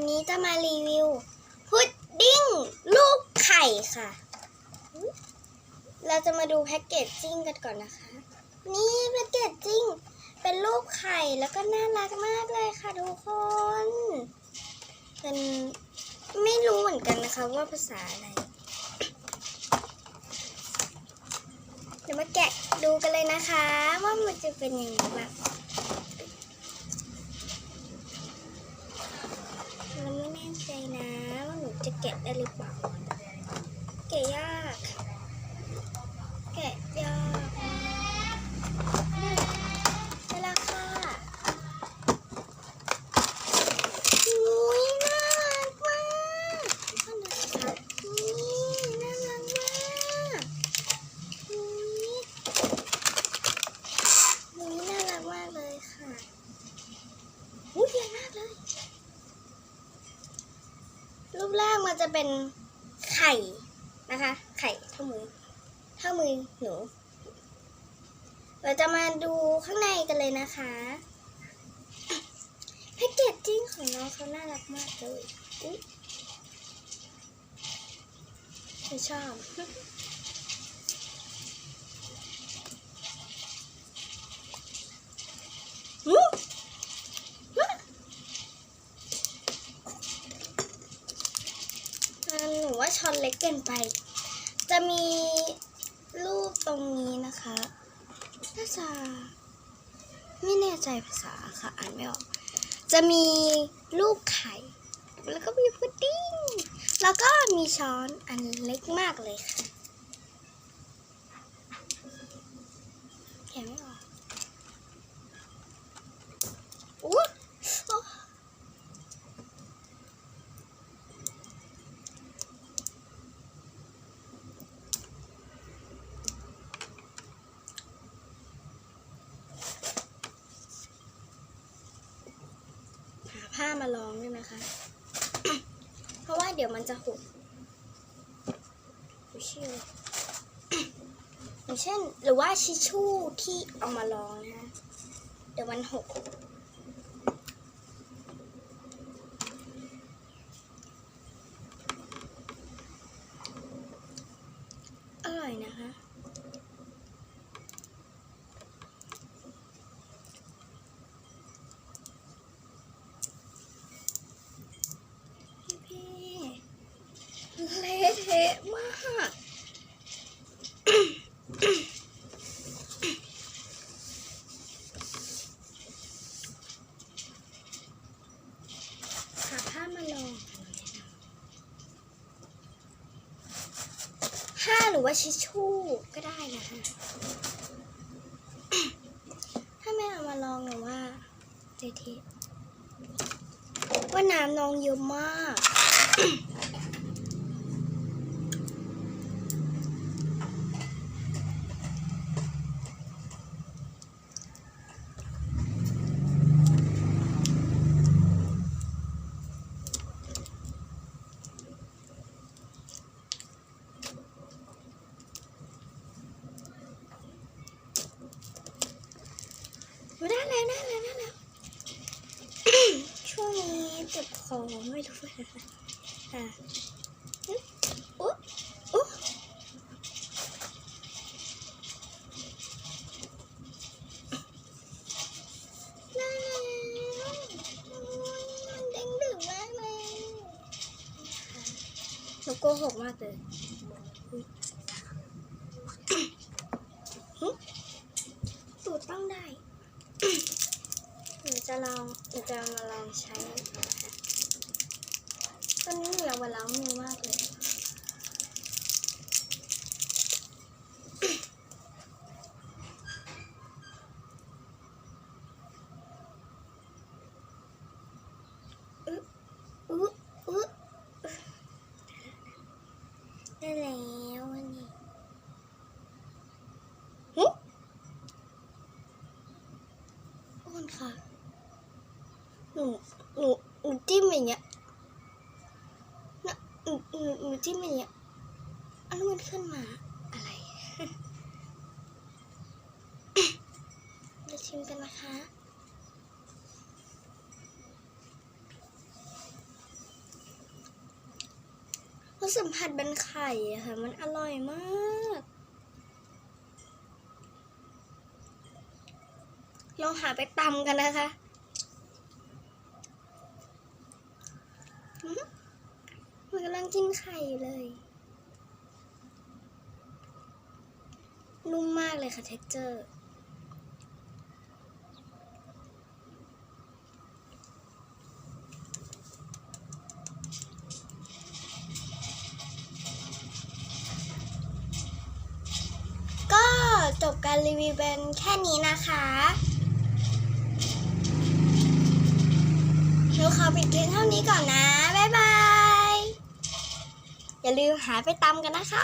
วันนี้จะมารีวิว พุดดิ้ง ลูกไข่ค่ะ เราจะมาดูแพ็กเกจจิ้งกันก่อนนะคะ นี่แพ็กเกจจิ้งเป็นรูปไข่แล้วก็น่ารักมากเลยค่ะทุกคนเป็นไม่รู้เหมือนกันนะคะว่าภาษาอะไร เดี๋ยวมาแกะดูกันเลยนะคะ ว่ามันจะเป็นยังไงบ้างเราไม่แน่ใจนะว่าหนูจะ แกะได้หรือเปล่า แกะยาก แกะยาก จะเป็นไข่นะคะ ไข่เท่ามือเท่ามือหนู เราจะมาดูข้างในกันเลยนะคะแพ็กเกจจิ้งของน้องเขาน่ารักมากเลยอุ๊ยชอบ อื้ออื้ออ่าหนูว่าช้ อนเล็กเกินไป จะมีรูปตรงนี้นะคะน่าจะไม่แน่ใจภาษาค่ะอ่านไม่ออก จะมีรูปไข่ แล้วก็มีพุดดิ้ง แล้วก็มีช้อนอันเล็กมากเลยค่ะแกะไม่ออกอู้โอ้หาผ้า มาลองด้วยนะคะ เพราะว่าเดี๋ยวมันจะหกชื่ออย่างเช่น หรือว่าชิชชู่ที่เอามาลองนะคะเดี๋ยวมันหกอร่อยนะคะ พี่พี่เละเทะมาก หาผ้ามาลองผ้าห รือว่าชิชชู่ก็ได้นะคะ ถ้าแม่เอามาลองหรือว่าเทะๆว่าน้ำนองเยอะมาก ได้แล้วได้แล้วได้แล้วช่วงนี้เจ็บคอไม่รู้เป็นอะไรอะอุ๊อุ๊ยอุ๊ยได้แล้วโอ้ยมันด้งดึงมากเลยหนูโกหกมากเลยตูดต้องได้ ลองจะมาลองใช้นะคะตอนนี้หนูอยากมาล้ามือมากเลยได้แล้วอันนี้หึทุกคนค่ะ นูหนูหนูจิ้มอย่างเงี้ยนะหนูหนูหนูจิ้มอย่างเงี้ยอันนั้มันขึ้นมาอะไรเราชิมกันนะคะมันสัมผัสเป็นไข่อะค่ะ มันอร่อยมากลองหาไปตำกันนะคะอื้อหือมันังกินไข่อยู่เลย นุ่มมากเลยค่ะเท็กเจอร์ ก็จบการรีวิวเป็นแค่นี้นะคะหนูขอปิดคลิปเท่านี้ก่อนนะ อย่าลืมหาไปตำกันนะคะ